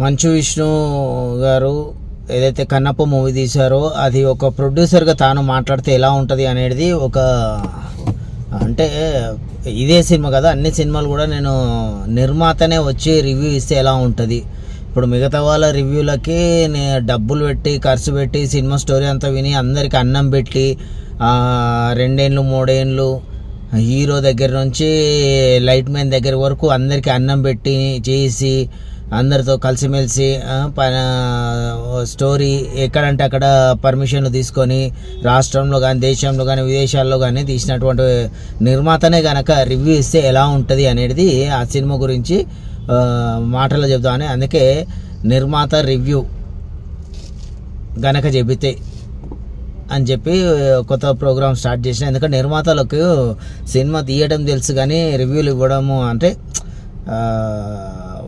మంచు విష్ణు గారు ఏదైతే కన్నప్ప మూవీ తీశారో అది ఒక ప్రొడ్యూసర్గా తాను మాట్లాడితే ఎలా ఉంటుంది అనేది ఒక అంటే ఇదే సినిమా కదా అన్ని సినిమాలు కూడా నేను నిర్మాతనే వచ్చి రివ్యూ ఇస్తే ఎలా ఉంటుంది. ఇప్పుడు మిగతా వాళ్ళ రివ్యూలకి నేను డబ్బులు పెట్టి ఖర్చు పెట్టి సినిమా స్టోరీ అంతా విని అందరికి అన్నం పెట్టి రెండేళ్ళు మూడేళ్ళు హీరో దగ్గర నుంచి లైట్ మ్యాన్ దగ్గర వరకు అందరికి అన్నం పెట్టి చేసి అందరితో కలిసిమెలిసి పైన ప- స్టోరీ ఎక్కడంటే అక్కడ పర్మిషన్లు తీసుకొని రాష్ట్రంలో కానీ దేశంలో కానీ విదేశాల్లో కానీ తీసినటువంటి నిర్మాతనే కనుక రివ్యూ ఇస్తే ఎలా ఉంటుంది అనేది ఆ సినిమా గురించి మాటలు చెబుతామని అందుకే నిర్మాత రివ్యూ గనక చెబితే అని చెప్పి కొత్త ప్రోగ్రామ్ స్టార్ట్ చేసిన. ఎందుకంటే నిర్మాతలకు సినిమా తీయడం తెలుసు కానీ రివ్యూలు ఇవ్వడము అంటే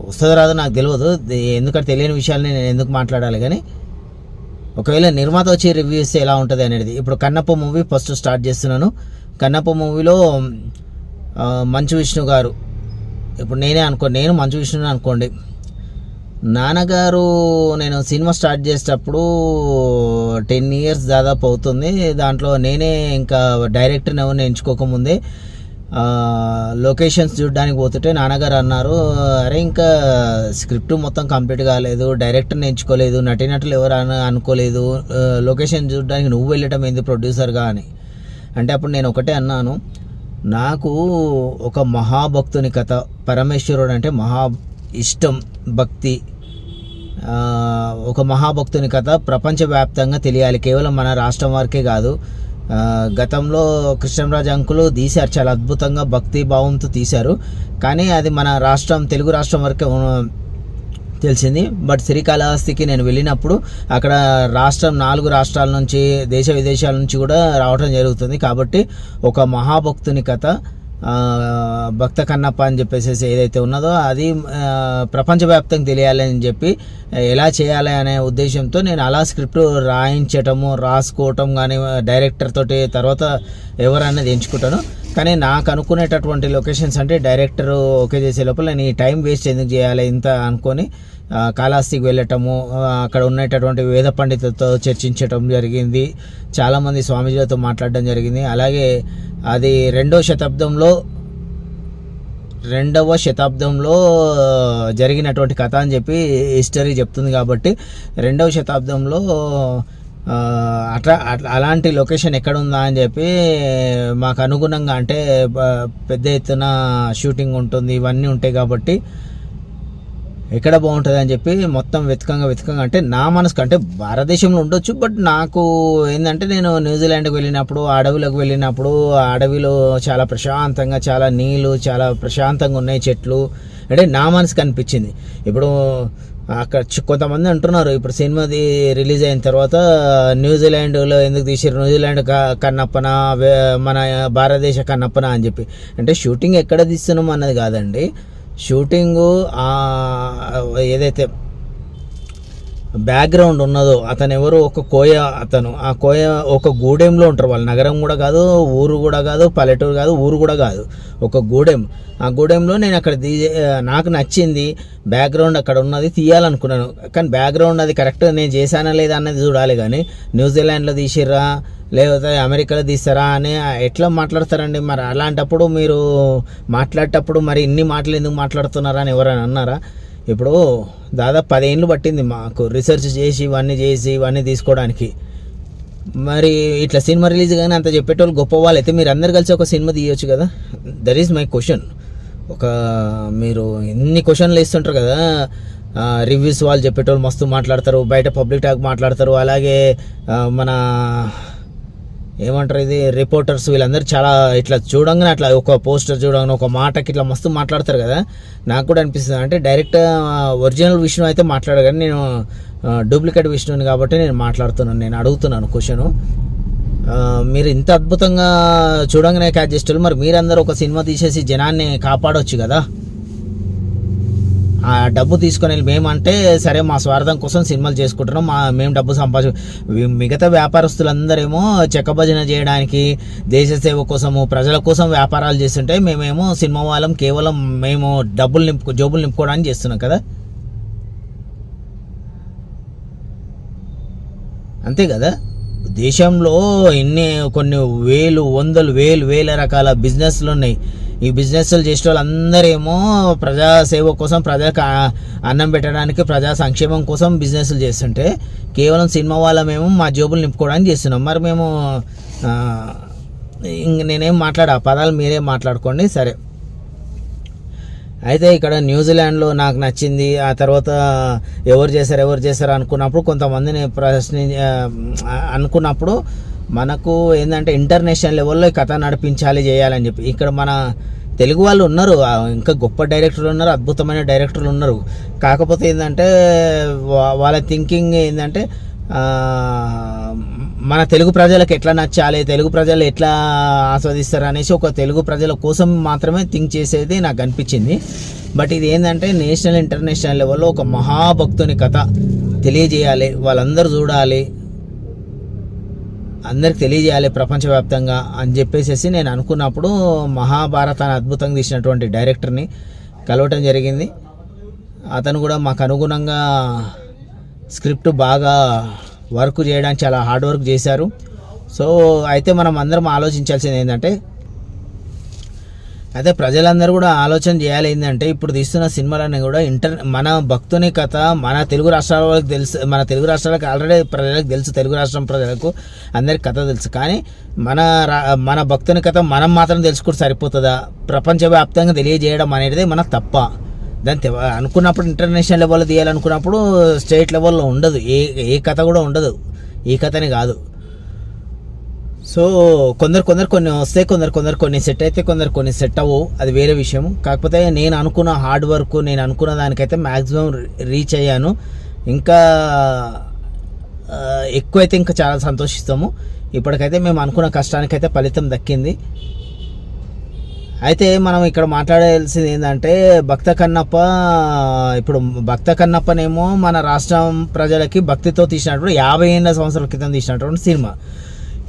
వస్తుందో రాదో నాకు తెలియదు ఎందుకంటే తెలియని విషయాల్ని నేను ఎందుకు మాట్లాడాలి కానీ ఒకవేళ నిర్మాత వచ్చి రివ్యూ ఇస్తే ఎలా ఉంటుంది అనేది. ఇప్పుడు కన్నప్ప మూవీ ఫస్ట్ స్టార్ట్ చేస్తున్నాను. కన్నప్ప మూవీలో మంచు విష్ణు గారు ఇప్పుడు నేనే అనుకో నేను మంచు విష్ణుని అనుకోండి. నాన్నగారు నేను సినిమా స్టార్ట్ చేసేటప్పుడు టెన్ ఇయర్స్ దాదాపు అవుతుంది. దాంట్లో నేనే ఇంకా డైరెక్టర్ని ఎవరిని ఎంచుకోకముందే లొకేషన్స్ చూడడానికి పోతుంటే నాన్నగారు అన్నారు అరే ఇంకా స్క్రిప్ట్ మొత్తం కంప్లీట్ కాలేదు డైరెక్టర్ని ఎంచుకోలేదు నటినట్లు ఎవరు అని అనుకోలేదు లొకేషన్ చూడడానికి నువ్వు వెళ్ళటం ఏంది ప్రొడ్యూసర్గా అని. అంటే అప్పుడు నేను ఒకటే అన్నాను నాకు ఒక మహాభక్తుని కథ పరమేశ్వరుడు అంటే మహా ఇష్టం భక్తి ఒక మహాభక్తుని కథ ప్రపంచవ్యాప్తంగా తెలియాలి కేవలం మన రాష్ట్రం వరకే కాదు గతంలో కృష్ణరాజు అంకులు తీశారు. చాలా అద్భుతంగా భక్తి భావంతో తీశారు. కానీ అది మన రాష్ట్రం తెలుగు రాష్ట్రం వరకే తెలిసింది. బట్ శ్రీకాళహస్తికి నేను వెళ్ళినప్పుడు అక్కడ రాష్ట్రం నాలుగు రాష్ట్రాల నుంచి దేశ విదేశాల నుంచి కూడా రావడం జరుగుతుంది. కాబట్టి ఒక మహాభక్తుని కథ భక్త కన్నప్ప అని చెప్పేసి ఏదైతే ఉన్నదో అది ప్రపంచవ్యాప్తంగా తెలియాలని చెప్పి ఎలా చేయాలి అనే ఉద్దేశంతో నేను అలా స్క్రిప్ట్ రాయించటము రాసుకోవటం కానీ డైరెక్టర్ తోటి తర్వాత ఎవరన్నది ఎంచుకుంటాను. కానీ నాకు అనుకునేటటువంటి లొకేషన్స్ అంటే డైరెక్టర్ ఓకే చేసే లోపల నేను ఈ టైం వేస్ట్ ఎందుకు చేయాలి ఇంత అనుకొని కాళహస్తికి వెళ్ళటము అక్కడ ఉన్నటువంటి వేద పండితులతో చర్చించటం జరిగింది. చాలామంది స్వామీజీలతో మాట్లాడడం జరిగింది. అలాగే అది రెండో శతాబ్దంలో రెండవ శతాబ్దంలో జరిగినటువంటి కథ అని చెప్పి హిస్టరీ చెప్తుంది కాబట్టి రెండవ శతాబ్దంలో అట్లా అట్లా అలాంటి లొకేషన్ ఎక్కడ ఉందా అని చెప్పి మాకు అనుగుణంగా అంటే పెద్ద ఎత్తున షూటింగ్ ఉంటుంది ఇవన్నీ ఉంటాయి కాబట్టి ఎక్కడ బాగుంటుంది అని చెప్పి మొత్తం వెతకంగా వెతకంగా అంటే నా మనసుకు అంటే భారతదేశంలో ఉండొచ్చు బట్ నాకు ఏంటంటే నేను న్యూజిలాండ్కి వెళ్ళినప్పుడు ఆ అడవిలోకి వెళ్ళినప్పుడు ఆ అడవిలో చాలా ప్రశాంతంగా చాలా నీళ్ళు చాలా ప్రశాంతంగా ఉన్నాయి చెట్లు. అంటే నా మనసుకు అనిపించింది. ఇప్పుడు అక్కడ చి- కొంతమంది అంటున్నారు ఇప్పుడు సినిమాది రిలీజ్ అయిన తర్వాత న్యూజిలాండ్లో ఎందుకు తీసారు న్యూజిలాండ్ కన్నప్పన వే- మన భారతదేశ కన్నప్పన అని చెప్పి. అంటే షూటింగ్ ఎక్కడ తీస్తున్నాం అన్నది కాదండి. షూటింగు ఏదైతే బ్యాక్గ్రౌండ్ ఉన్నదో అతను ఎవరు ఒక కోయ అతను. ఆ కోయ ఒక గూడెంలో ఉంటారు. వాళ్ళు నగరం కూడా కాదు ఊరు కూడా కాదు పల్లెటూరు కాదు ఊరు కూడా కాదు. ఒక గూడెం. ఆ గూడెంలో నేను అక్కడ తీ నాకు నచ్చింది బ్యాక్గ్రౌండ్ అక్కడ ఉన్నది తీయాలనుకున్నాను. కానీ బ్యాక్గ్రౌండ్ అది కరెక్ట్ నేను చేశానా లేదా అన్నది చూడాలి కానీ న్యూజిలాండ్లో తీసిర్రా లేకపోతే అమెరికాలో తీస్తారా అని ఎట్లా మాట్లాడతారండి? మరి అలాంటప్పుడు మీరు మాట్లాడేటప్పుడు మరి ఇన్ని మాటలు ఎందుకు మాట్లాడుతున్నారా అని ఎవరైనా అన్నారా? ఇప్పుడు దాదాపు పదేళ్ళు పట్టింది మాకు రీసెర్చ్ చేసి ఇవన్నీ చేసి ఇవన్నీ తీసుకోవడానికి. మరి ఇట్లా సినిమా రిలీజ్ కానీ అంత చెప్పేటోళ్ళు గొప్ప వాళ్ళు అయితే మీరు అందరు కలిసి ఒక సినిమా తీయొచ్చు కదా? దట్ ఈస్ మై క్వశ్చన్ ఒక మీరు ఎన్ని క్వశ్చన్లు ఇస్తుంటారు కదా? రివ్యూస్ వాళ్ళు చెప్పేటోళ్ళు మస్తు మాట్లాడతారు బయట పబ్లిక్ టాక్ మాట్లాడతారు అలాగే మన ఏమంటారు ఇది? రిపోర్టర్స్ వీళ్ళందరూ చాలా ఇట్లా చూడంగానే అట్లా ఒక పోస్టర్ చూడంగానే ఒక మాటకి ఇట్లా మస్తు మాట్లాడతారు కదా? నాకు కూడా అనిపిస్తుంది. అంటే డైరెక్ట్ ఒరిజినల్ విష్ణు అయితే మాట్లాడారు కానీ నేను డూప్లికేట్ విష్ణుని కాబట్టి నేను మాట్లాడుతున్నాను. నేను అడుగుతున్నాను క్వశ్చను మీరు ఇంత అద్భుతంగా చూడంగానే క్యాచ్ చేస్తారు మరి మీరందరూ ఒక సినిమా తీసేసి జనాన్ని కాపాడొచ్చు కదా? ఆ డబ్బు తీసుకొని వెళ్ళి మేమంటే సరే మా స్వార్థం కోసం సినిమాలు చేసుకుంటున్నాం మా మేము డబ్బు సంపాదించు మిగతా వ్యాపారస్తులందరేమో చెక్క భజన చేయడానికి దేశ సేవ కోసము ప్రజల కోసం వ్యాపారాలు చేస్తుంటే మేమేమో సినిమా వాళ్ళం కేవలం మేము డబ్బులు నింపు జోబులు నింపుకోవడానికి చేస్తున్నాం కదా. అంతే కదా? దేశంలో ఇన్ని కొన్ని వేలు వందలు వేలు వేల రకాల బిజినెస్లు ఉన్నాయి. ఈ బిజినెస్లు చేసే వాళ్ళందరేమో ప్రజాసేవ కోసం ప్రజా అన్నం పెట్టడానికి ప్రజా సంక్షేమం కోసం బిజినెస్లు చేస్తుంటే కేవలం సినిమా వాళ్ళమేమో మా జోబులు నింపుకోవడానికి చేస్తున్నాం. మరి మేము ఇంక నేనేం మాట్లాడా? ఆ పదాలు మీరే మాట్లాడుకోండి. సరే. అయితే ఇక్కడ న్యూజిలాండ్లో నాకు నచ్చింది. ఆ తర్వాత ఎవరు చేశారు ఎవరు చేశారు అనుకున్నప్పుడు కొంతమందిని ప్రశ్ని అనుకున్నప్పుడు మనకు ఏంటంటే ఇంటర్నేషనల్ లెవెల్లో ఈ కథ నడిపించాలి చేయాలని చెప్పి. ఇక్కడ మన తెలుగు వాళ్ళు ఉన్నారు. ఇంకా గొప్ప డైరెక్టర్లు ఉన్నారు అద్భుతమైన డైరెక్టర్లు ఉన్నారు. కాకపోతే ఏంటంటే వాళ్ళ థింకింగ్ ఏంటంటే మన తెలుగు ప్రజలకు ఎట్లా నచ్చాలి తెలుగు ప్రజలు ఎట్లా ఆస్వాదిస్తారు అనేసి ఒక తెలుగు ప్రజల కోసం మాత్రమే థింక్ చేసేది నాకు అనిపించింది. బట్ ఇది ఏంటంటే నేషనల్ ఇంటర్నేషనల్ లెవెల్లో ఒక మహాభక్తుని కథ తెలియజేయాలి వాళ్ళందరూ చూడాలి అందరికి తెలియజేయాలి ప్రపంచవ్యాప్తంగా అని చెప్పేసి నేను అనుకున్నప్పుడు మహాభారతాన్ని అద్భుతంగా తీసినటువంటి డైరెక్టర్ని కలవటం జరిగింది. అతను కూడా మాకు అనుగుణంగా స్క్రిప్ట్ బాగా వర్క్ చేయడానికి చాలా హార్డ్ వర్క్ చేశారు. సో అయితే మనం అందరం ఆలోచించాల్సింది ఏంటంటే అయితే ప్రజలందరూ కూడా ఆలోచన చేయాలి ఏంటంటే ఇప్పుడు తీస్తున్న సినిమాలన్నీ కూడా ఇంటర్ మన భక్తుని కథ మన తెలుగు రాష్ట్రాల వాళ్ళకి తెలుసు మన తెలుగు రాష్ట్రాలకు ఆల్రెడీ ప్రజలకు తెలుసు తెలుగు రాష్ట్రం ప్రజలకు అందరికి కథ తెలుసు. కానీ మన రా మన భక్తుని కథ మనం మాత్రం తెలుసుకుంటే సరిపోతుందా? ప్రపంచవ్యాప్తంగా తెలియజేయడం అనేది మన తప్ప. దాన్ని అనుకున్నప్పుడు ఇంటర్నేషనల్ లెవెల్లో తీయాలనుకున్నప్పుడు స్టేట్ లెవెల్లో ఉండదు. ఏ ఏ కథ కూడా ఉండదు. ఈ కథని కాదు. సో కొందరు కొందరు కొన్ని వస్తాయి కొందరు కొందరు కొన్ని సెట్ అయితే కొందరు కొన్ని సెట్ అవ్వవు. అది వేరే విషయం. కాకపోతే నేను అనుకున్న హార్డ్ వర్క్ నేను అనుకున్న దానికైతే మ్యాక్సిమం రీచ్ అయ్యాను. ఇంకా ఎక్కువైతే ఇంకా చాలా సంతోషిస్తాము. ఇప్పటికైతే మేము అనుకున్న కష్టానికైతే ఫలితం దక్కింది. అయితే మనం ఇక్కడ మాట్లాడాల్సింది ఏంటంటే భక్త కన్నప్ప ఇప్పుడు భక్త కన్నప్పనేమో మన రాష్ట్రం ప్రజలకి భక్తితో తీసినటువంటి యాభై ఏళ్ళ సంవత్సరాల క్రితం తీసినటువంటి సినిమా.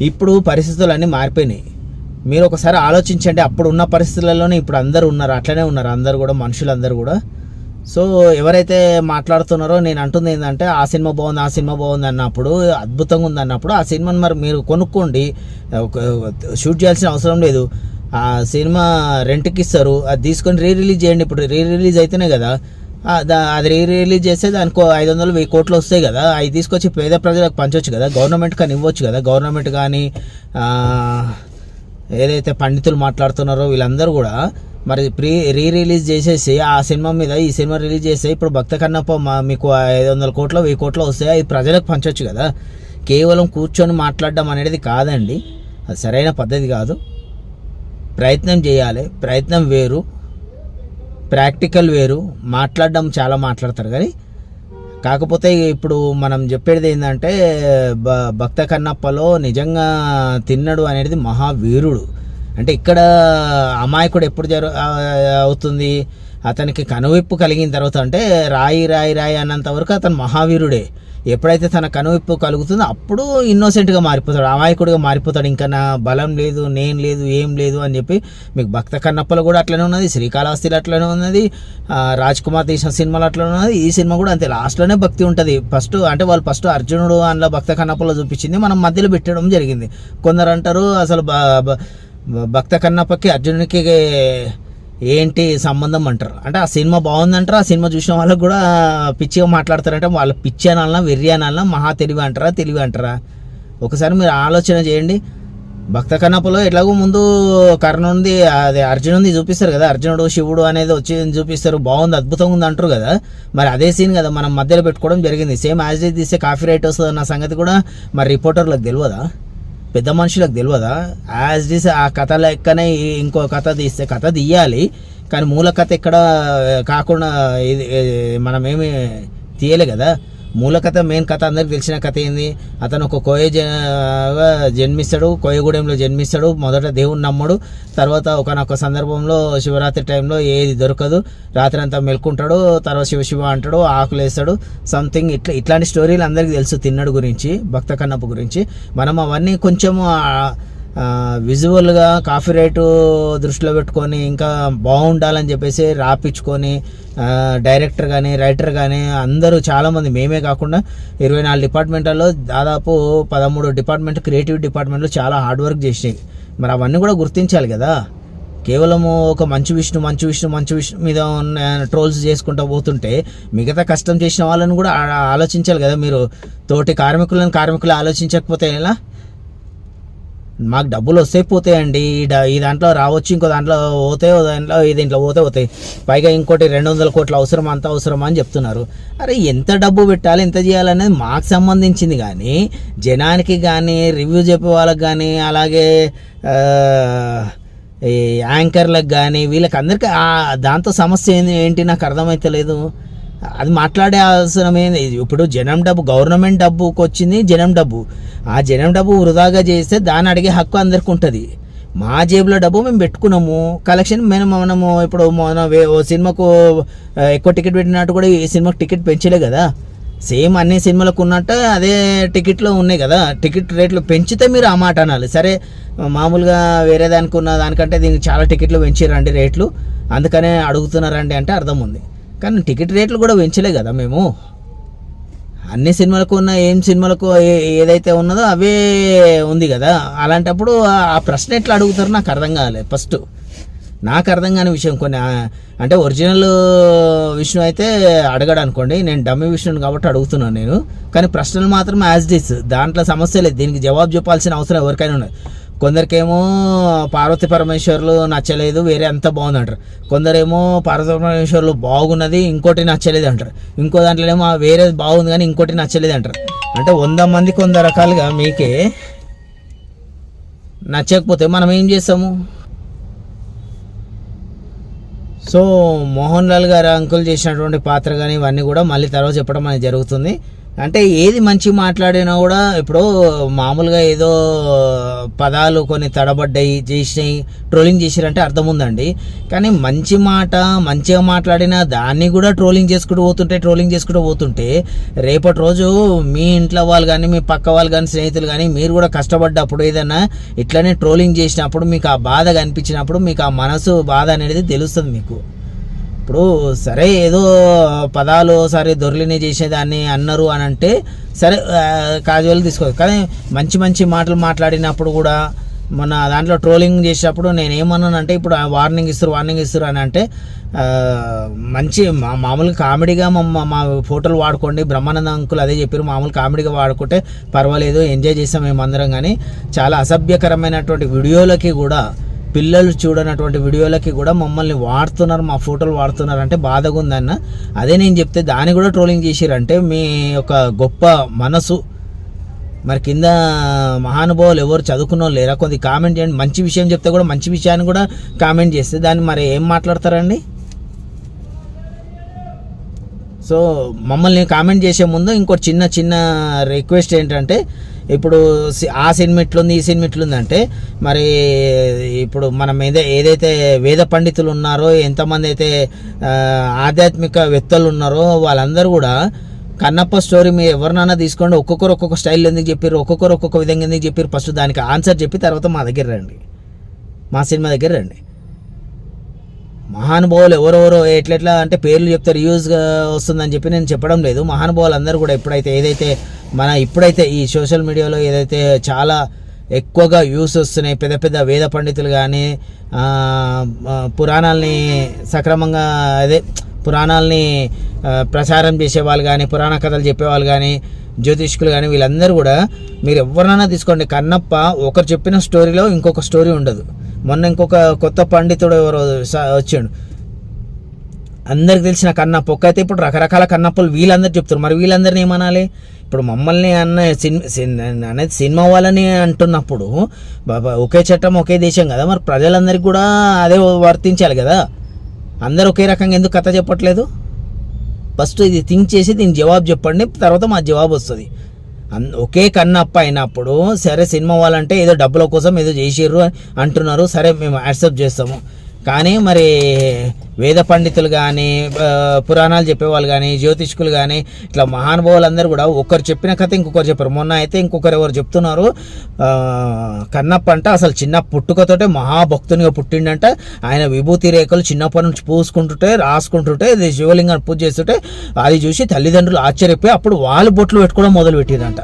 ఇప్పుడు పరిస్థితులు అన్నీ మారిపోయినాయి. మీరు ఒకసారి ఆలోచించండి అప్పుడు ఉన్న పరిస్థితులలోనే ఇప్పుడు అందరూ ఉన్నారు అట్లనే ఉన్నారు అందరు కూడా మనుషులందరూ కూడా. సో ఎవరైతే మాట్లాడుతున్నారో నేను అంటుంది ఏంటంటే ఆ సినిమా బాగుంది ఆ సినిమా బాగుంది అన్నప్పుడు అద్భుతంగా ఉంది అన్నప్పుడు ఆ సినిమాని మరి మీరు కొనుక్కోండి. ఒక- షూట్ చేయాల్సిన అవసరం లేదు. ఆ సినిమా రెంట్కి ఇస్తారు అది తీసుకొని రీ రిలీజ్ చేయండి ఇప్పుడు రీ రిలీజ్ అయితేనే కదా. అది రీ రిలీజ్ చేస్తే దానికి ఐదు వందలు వెయ్యి కోట్లు వస్తాయి కదా. అవి తీసుకొచ్చి పేద ప్రజలకు పంచవచ్చు కదా. గవర్నమెంట్ కానీ ఇవ్వచ్చు కదా. గవర్నమెంట్ కానీ ఏదైతే పండితులు మాట్లాడుతున్నారో వీళ్ళందరూ కూడా మరి ప్రీ రీ రిలీజ్ చేసేసి ఆ సినిమా మీద ఈ సినిమా రిలీజ్ చేస్తే ఇప్పుడు భక్త కన్నప్ప మా- మీకు ఐదు వందల కోట్లు వెయ్యి కోట్లు వస్తాయి. అవి ప్రజలకు పంచవచ్చు కదా. కేవలం కూర్చొని మాట్లాడడం అనేది కాదండి. అది సరైన పద్ధతి కాదు. ప్రయత్నం చేయాలి. ప్రయత్నం వేరు. ప్రాక్టికల్ వేరు మాట్లాడడం చాలా మాట్లాడతారు. కానీ కాకపోతే ఇప్పుడు మనం చెప్పేది ఏంటంటే బ భక్త కన్నప్పలో నిజంగా తిన్నడు అనేది మహావీరుడు. అంటే ఇక్కడ అమాయకుడు ఎప్పుడు జరు అవుతుంది? అతనికి కనువిప్పు కలిగిన తర్వాత అంటే రాయి రాయి రాయి అన్నంత వరకు అతను మహావీరుడే. ఎప్పుడైతే తన కనువిప్పు కలుగుతుందో అప్పుడు ఇన్నోసెంట్గా మారిపోతాడు. అమాయకుడిగా మారిపోతాడు. ఇంకా నా బలం లేదు నేను లేదు ఏం లేదు అని చెప్పి మీకు భక్త కన్నప్పలో కూడా అట్లనే ఉన్నది శ్రీకాళహస్తిలో అట్లనే ఉన్నది రాజ్ కుమార్ తీసిన సినిమాలు అట్లనే ఉన్నది. ఈ సినిమా కూడా అంతే లాస్ట్లోనే భక్తి ఉంటుంది. ఫస్ట్ అంటే వాళ్ళు ఫస్ట్ అర్జునుడు అందులో భక్త కన్నప్పలో చూపించింది మనం మధ్యలో పెట్టడం జరిగింది. కొందరు అంటారు అసలు భక్త కన్నప్పకి అర్జునుడికి ఏంటి సంబంధం అంటారు? అంటే ఆ సినిమా బాగుందంటారు? ఆ సినిమా చూసిన వాళ్ళకి కూడా పిచ్చిగా మాట్లాడతారంటే వాళ్ళ పిచ్చి అనాలన్నా వెర్రి అనాలన్నా మహా తెలివి అంటారా తెలివి అంటారా? ఒకసారి మీరు ఆలోచన చేయండి. భక్త కన్నపలో ఎట్లాగో ముందు కర్ణుంది అదే అర్జునుంది చూపిస్తారు కదా. అర్జునుడు శివుడు అనేది వచ్చి చూపిస్తారు. బాగుంది అద్భుతంగా ఉంది అంటారు కదా. మరి అదే సీన్ కదా మనం మధ్యలో పెట్టుకోవడం జరిగింది. సేమ్ యాజ్ ఇట్ తీస్తే కాఫీ రైట్ వస్తుంది అన్న సంగతి కూడా మరి రిపోర్టర్లకు తెలియదా? పెద్ద మనుషులకు తెలియదా యాజ్ దిస్ ఆ కథ లెక్కనే ఇంకో కథ తీస్తే కథ తీయాలి. కానీ మూల కథ ఎక్కడ కాకుండా ఇది మనమేమి తీయలే కదా. మూల కథ మెయిన్ కథ అందరికి తెలిసిన కథ ఏంది? అతను ఒక కోయ జ- జన్మిస్తాడు. కోయగూడెంలో జన్మిస్తాడు. మొదట దేవుని నమ్మడు. తర్వాత ఒకనొక సందర్భంలో శివరాత్రి టైంలో ఏది దొరకదు. రాత్రి అంతా మెలుకుంటాడు. తర్వాత శివ శివ అంటాడు. ఆకులు వేస్తాడు సంథింగ్ ఇట్లా ఇట్లాంటి స్టోరీలు అందరికీ తెలుసు తిన్నడు గురించి భక్త కన్నప్ప గురించి. మనం అవన్నీ కొంచెము విజువల్గా కాఫీ రైటు దృష్టిలో పెట్టుకొని ఇంకా బాగుండాలని చెప్పేసి రాపించుకొని డైరెక్టర్ కానీ రైటర్ కానీ అందరూ చాలామంది మేమే కాకుండా ఇరవై నాలుగు డిపార్ట్మెంట్లలో దాదాపు పదమూడు డిపార్ట్మెంట్ క్రియేటివ్ డిపార్ట్మెంట్లో చాలా హార్డ్ వర్క్ చేసినాయి. మరి అవన్నీ కూడా గుర్తించాలి కదా. కేవలము ఒక మంచు విష్ణు మంచు విష్ణు మంచు విష్ణు మీద ఉన్న ట్రోల్స్ చేసుకుంటూ పోతుంటే మిగతా కష్టం చేసిన వాళ్ళని కూడా ఆలోచించాలి కదా మీరు. తోటి కార్మికులను కార్మికులు ఆలోచించకపోతే ఎలా? మాకు డబ్బులు వస్తే పోతాయండి. ఈ డ- ఈ దాంట్లో రావచ్చు ఇంకో దాంట్లో పోతే ఓ దాంట్లో ఈ దీంట్లో పోతే పోతాయి. పైగా ఇంకోటి రెండు వందల కోట్ల అవసరం అంత అవసరం అని చెప్తున్నారు. అరే ఎంత డబ్బు పెట్టాలి ఎంత చేయాలనేది మాకు సంబంధించింది కానీ జనానికి కానీ రివ్యూ చెప్పే వాళ్ళకి కానీ అలాగే ఈ యాంకర్లకు కానీ వీళ్ళకి అందరికీ దాంతో సమస్య ఏంది ఏంటి నాకు అర్థమైతలేదు. అది మాట్లాడే అవసరం ఏంది ఇప్పుడు జనం డబ్బు గవర్నమెంట్ డబ్బుకి వచ్చింది జనం డబ్బు. ఆ జనం డబ్బు వృధాగా చేస్తే దాన్ని అడిగే హక్కు అందరికి ఉంటుంది. మా జేబులో డబ్బు మేము పెట్టుకున్నాము. కలెక్షన్ మేము మనము ఇప్పుడు మన ఓ సినిమాకు ఎక్కువ టికెట్ పెట్టినట్టు కూడా ఈ సినిమాకి టికెట్ పెంచలే కదా. సేమ్ అన్ని సినిమాలకు ఉన్నట్టు అదే టికెట్లో ఉన్నాయి కదా. టికెట్ రేట్లు పెంచితే మీరు ఆ మాట అనాలి. సరే మామూలుగా వేరే దానికి ఉన్న దానికంటే దీనికి చాలా టికెట్లు పెంచిరండి రేట్లు. అందుకనే అడుగుతున్నారండి అంటే అర్థం ఉంది. కానీ టికెట్ రేట్లు కూడా పెంచలే కదా మేము. అన్ని సినిమాలకు ఉన్న ఏం సినిమాలకు ఏ- ఏదైతే ఉన్నదో అవే ఉంది కదా. అలాంటప్పుడు ఆ- ప్రశ్న ఎట్లా అడుగుతారో నాకు అర్థం కాలే ఫస్ట్. నాకు అర్థం కాని విషయం కొన్ని అంటే ఒరిజినల్ విష్ణు అయితే అడగడు అనుకోండి నేను డమ్మి విష్ణుని కాబట్టి అడుగుతున్నాను నేను. కానీ ప్రశ్నలు మాత్రం యాజ్ డిస్ దాంట్లో సమస్య లేదు. దీనికి జవాబు చెప్పాల్సిన అవసరం ఎవరికైనా ఉన్నది. కొందరికేమో పార్వతి పరమేశ్వర్లు నచ్చలేదు వేరే ఎంత బాగుంది అంటారు కొందరేమో పార్వతి పరమేశ్వర్లు బాగున్నది ఇంకోటి నచ్చలేదు అంటారు. ఇంకో దాంట్లోనేమో వేరేది బాగుంది కానీ ఇంకోటి నచ్చలేదు అంటారు. అంటే వంద మంది కొంద రకాలుగా మీకే నచ్చకపోతే మనం ఏం చేస్తాము? సో మోహన్ లాల్ గారు అంకుల్ చేసినటువంటి పాత్ర కానీ ఇవన్నీ కూడా మళ్ళీ తర్వాత చెప్పడం అనేది జరుగుతుంది. అంటే ఏది మంచి మాట్లాడినా కూడా ఇప్పుడు మామూలుగా ఏదో పదాలు కొన్ని తడబడ్డాయి చేసినాయి ట్రోలింగ్ చేసిరంటే అర్థం ఉందండి. కానీ మంచి మాట మంచిగా మాట్లాడినా దాన్ని కూడా ట్రోలింగ్ చేసుకుంటూ పోతుంటే ట్రోలింగ్ చేసుకుంటూ పోతుంటే రేపటి రోజు మీ ఇంట్లో వాళ్ళు కానీ మీ పక్క వాళ్ళు కానీ స్నేహితులు కానీ మీరు కూడా కష్టపడ్డప్పుడు ఏదైనా ఇట్లనే ట్రోలింగ్ చేసినప్పుడు మీకు ఆ బాధ కనిపించినప్పుడు మీకు ఆ మనసు బాధ అనేది తెలుస్తుంది మీకు. ఇప్పుడు సరే ఏదో పదాలు సరే దొర్లిని చేసేదాన్ని అన్నారు అని అంటే సరే కాజువల్ తీసుకోవచ్చు కానీ మంచి మంచి మాటలు మాట్లాడినప్పుడు కూడా మన దాంట్లో ట్రోలింగ్ చేసేటప్పుడు నేను ఏమన్నానంటే ఇప్పుడు వార్నింగ్ ఇస్తారు వార్నింగ్ ఇస్తారు అని అంటే మంచి మా మామూలుగా కామెడీగా మా మా ఫోటోలు వాడుకోండి. బ్రహ్మానంద అంకుల్ అదే చెప్పారు మామూలు కామెడీగా వాడుకుంటే పర్వాలేదు ఎంజాయ్ చేస్తాం మేమందరం. కానీ చాలా అసభ్యకరమైనటువంటి వీడియోలకి కూడా పిల్లలు చూడనటువంటి వీడియోలకి కూడా మమ్మల్ని వాడుతున్నారు మా ఫోటోలు వాడుతున్నారు అంటే బాధగా ఉందన్న అదే నేను చెప్తే దాన్ని కూడా ట్రోలింగ్ చేసిరంటే మీ యొక్క గొప్ప మనసు మరి కింద మహానుభావులు ఎవరు చదువుకున్న వాళ్ళు లేరా? కొద్ది కామెంట్ చేయండి. మంచి విషయం చెప్తే కూడా మంచి విషయాన్ని కూడా కామెంట్ చేస్తే దాన్ని మరి ఏం మాట్లాడతారండి? సో మమ్మల్ని కామెంట్ చేసే ముందు ఇంకోటి చిన్న చిన్న రిక్వెస్ట్ ఏంటంటే ఇప్పుడు సి- ఆ సినిమా ఇట్లుంది ఈ సినిమా ఇట్లుంది అంటే మరి ఇప్పుడు మనం ఏదే ఏదైతే వేద పండితులు ఉన్నారో ఎంతమంది అయితే ఆధ్యాత్మిక వ్యక్తులు ఉన్నారో వాళ్ళందరూ కూడా కన్నప్ప స్టోరీ మీరు ఎవరినైనా తీసుకోండి ఒక్కొక్కరు ఒక్కొక్క స్టైల్ ఎందుకు చెప్పారు ఒక్కొక్కరు ఒక్కొక్క విధంగా ఎందుకు చెప్పారు ఫస్ట్ దానికి ఆన్సర్ చెప్పి తర్వాత మా దగ్గర రండి. మా సినిమా దగ్గర రండి. మహానుభావులు ఎవరెవరో ఎట్లెట్లా అంటే పేర్లు చెప్తే రివ్యూస్గా వస్తుందని చెప్పి నేను చెప్పడం లేదు. మహానుభావులు అందరూ కూడా ఎప్పుడైతే ఏదైతే మన ఇప్పుడైతే ఈ సోషల్ మీడియాలో ఏదైతే చాలా ఎక్కువగా వ్యూస్ వస్తున్నాయి పెద్ద పెద్ద వేద పండితులు కానీ పురాణాలని సక్రమంగా అదే పురాణాలని ప్రచారం చేసేవాళ్ళు కానీ పురాణ కథలు చెప్పేవాళ్ళు కానీ జ్యోతిష్కులు కానీ వీళ్ళందరూ కూడా మీరు ఎవరినైనా తీసుకోండి. కన్నప్ప ఒకరు చెప్పిన స్టోరీలో ఇంకొక స్టోరీ ఉండదు. మొన్న ఇంకొక కొత్త పండితుడు ఎవరో వచ్చాడు. అందరికి తెలిసిన కన్నప్ప ఒక్కైతే ఇప్పుడు రకరకాల కన్నప్పలు వీళ్ళందరూ చెప్తారు మరి వీళ్ళందరినీ ఏమనాలి? ఇప్పుడు మమ్మల్ని అన్న సినిమా అనేది సినిమా వాళ్ళని అంటున్నప్పుడు బాబా ఒకే చట్టం ఒకే దేశం కదా. మరి ప్రజలందరికీ కూడా అదే వర్తించాలి కదా. అందరూ ఒకే రకంగా ఎందుకు కథ చెప్పట్లేదు? ఫస్ట్ ఇది థింక్ చేసి దీని జవాబు చెప్పండి తర్వాత మా జవాబు వస్తుంది. ఒకే కన్నప్ప అయినప్పుడు సరే సినిమా వాళ్ళంటే ఏదో డబ్బుల కోసం ఏదో చేసిర్రు అంటున్నారు సరే మేము యాక్సెప్ట్ చేస్తాము. కానీ మరి వేద పండితులు కానీ పురాణాలు చెప్పేవాళ్ళు కానీ జ్యోతిష్కులు కానీ ఇట్లా మహానుభావులందరూ కూడా ఒకరు చెప్పిన కథ ఇంకొకరు చెప్పారు. మొన్న అయితే ఇంకొకరు ఎవరు చెప్తున్నారు కన్నప్ప అంటే అసలు చిన్న పుట్టుకతోటే మహాభక్తునిగా పుట్టిండంట. ఆయన విభూతి రేఖలు చిన్నప్పటి నుంచి పూసుకుంటుంటే రాసుకుంటుంటే ఇది శివలింగాన్ని పూజ చేస్తుంటే అది చూసి తల్లిదండ్రులు ఆశ్చర్యపోయి అప్పుడు వాళ్ళు బొట్లు పెట్టుకోవడం మొదలు పెట్టిరంట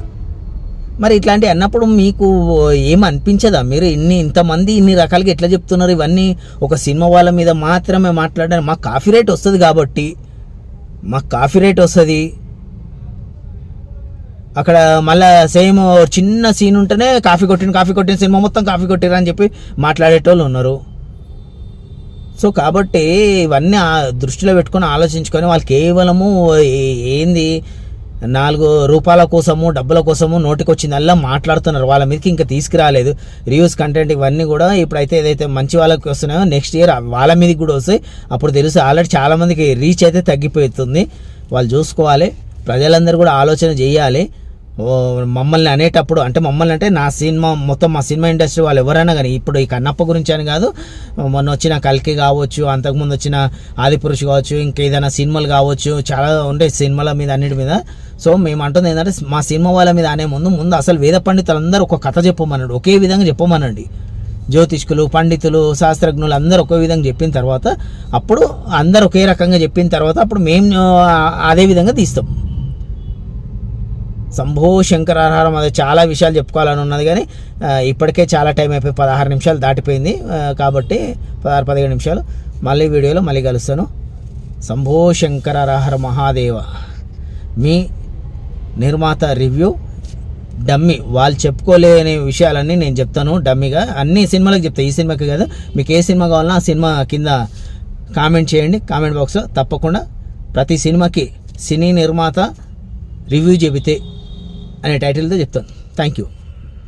మరి ఇట్లాంటి అన్నప్పుడు మీకు ఏం అనిపించదా? మీరు ఇన్ని ఇంతమంది ఇన్ని రకాలుగా ఎట్లా చెప్తున్నారు? ఇవన్నీ ఒక సినిమా వాళ్ళ మీద మాత్రమే మాట్లాడారు మాకు కాఫీ రేట్ వస్తుంది కాబట్టి. మాకు కాఫీ రేట్ వస్తుంది. అక్కడ మళ్ళా సేమ్ చిన్న సీన్ ఉంటేనే కాఫీ కొట్టిన కాఫీ కొట్టిన సినిమా మొత్తం కాఫీ కొట్టిరా అని చెప్పి మాట్లాడేటోళ్ళు ఉన్నారు. సో కాబట్టి ఇవన్నీ ఆ- దృష్టిలో పెట్టుకొని ఆలోచించుకొని వాళ్ళు కేవలము ఏంది నాలుగు రూపాయల కోసము డబ్బుల కోసము నోటికొచ్చిందల్లా మాట్లాడుతున్నారు. వాళ్ళ మీదకి ఇంకా తీసుకురాలేదు. రివ్యూస్ కంటెంట్ ఇవన్నీ కూడా ఇప్పుడైతే ఏదైతే మంచి వాళ్ళకి వస్తున్నాయో నెక్స్ట్ ఇయర్ వాళ్ళ మీదకి కూడా వస్తాయి. అప్పుడు తెలుసు ఆల్రెడీ చాలామందికి రీచ్ అయితే తగ్గిపోతుంది. వాళ్ళు చూసుకోవాలి. ప్రజలందరూ కూడా ఆలోచన చేయాలి. మమ్మల్ని అనేటప్పుడు అంటే మమ్మల్ని అంటే నా సినిమా మొత్తం మా సినిమా ఇండస్ట్రీ వాళ్ళు ఎవరైనా కానీ ఇప్పుడు ఈ కన్నప్ప గురించి అని కాదు మొన్న వచ్చిన కల్కి కావచ్చు అంతకుముందు వచ్చిన ఆదిపురుషు కావచ్చు ఇంకేదైనా సినిమాలు కావచ్చు చాలా ఉంటాయి సినిమాల మీద అన్నిటి మీద. సో మేము అంటుంది ఏంటంటే మా సినిమా వాళ్ళ మీద అనే ముందు ముందు అసలు వేద పండితులందరూ ఒక కథ చెప్పమన్నాడు ఒకే విధంగా చెప్పమనండి. జ్యోతిష్కులు పండితులు శాస్త్రజ్ఞులు అందరూ ఒకే విధంగా చెప్పిన తర్వాత అప్పుడు అందరు ఒకే రకంగా చెప్పిన తర్వాత అప్పుడు మేము అదే విధంగా తీస్తాం. శంభో శంకరాహారం అది చాలా విషయాలు చెప్పుకోవాలని ఉన్నది కానీ ఇప్పటికే చాలా టైం అయిపోయి పదహారు నిమిషాలు దాటిపోయింది. కాబట్టి పదహారు పదిహేడు నిమిషాలు. మళ్ళీ వీడియోలో మళ్ళీ కలుస్తాను. శంభో శంకరాహార మహాదేవ. మీ నిర్మాత రివ్యూ డమ్మీ. వాళ్ళు చెప్పుకోలేని విషయాలన్నీ నేను చెప్తాను డమ్మీగా. అన్ని సినిమాలకు చెప్తాను ఈ సినిమాకి కాదు. మీకు ఏ సినిమా కావాలన్నా ఆ సినిమా కింద కామెంట్ చేయండి. కామెంట్ బాక్స్లో తప్పకుండా ప్రతి సినిమాకి సినీ నిర్మాత రివ్యూ చెబితే అనే టైటిల్తో చెప్తాను. Thank you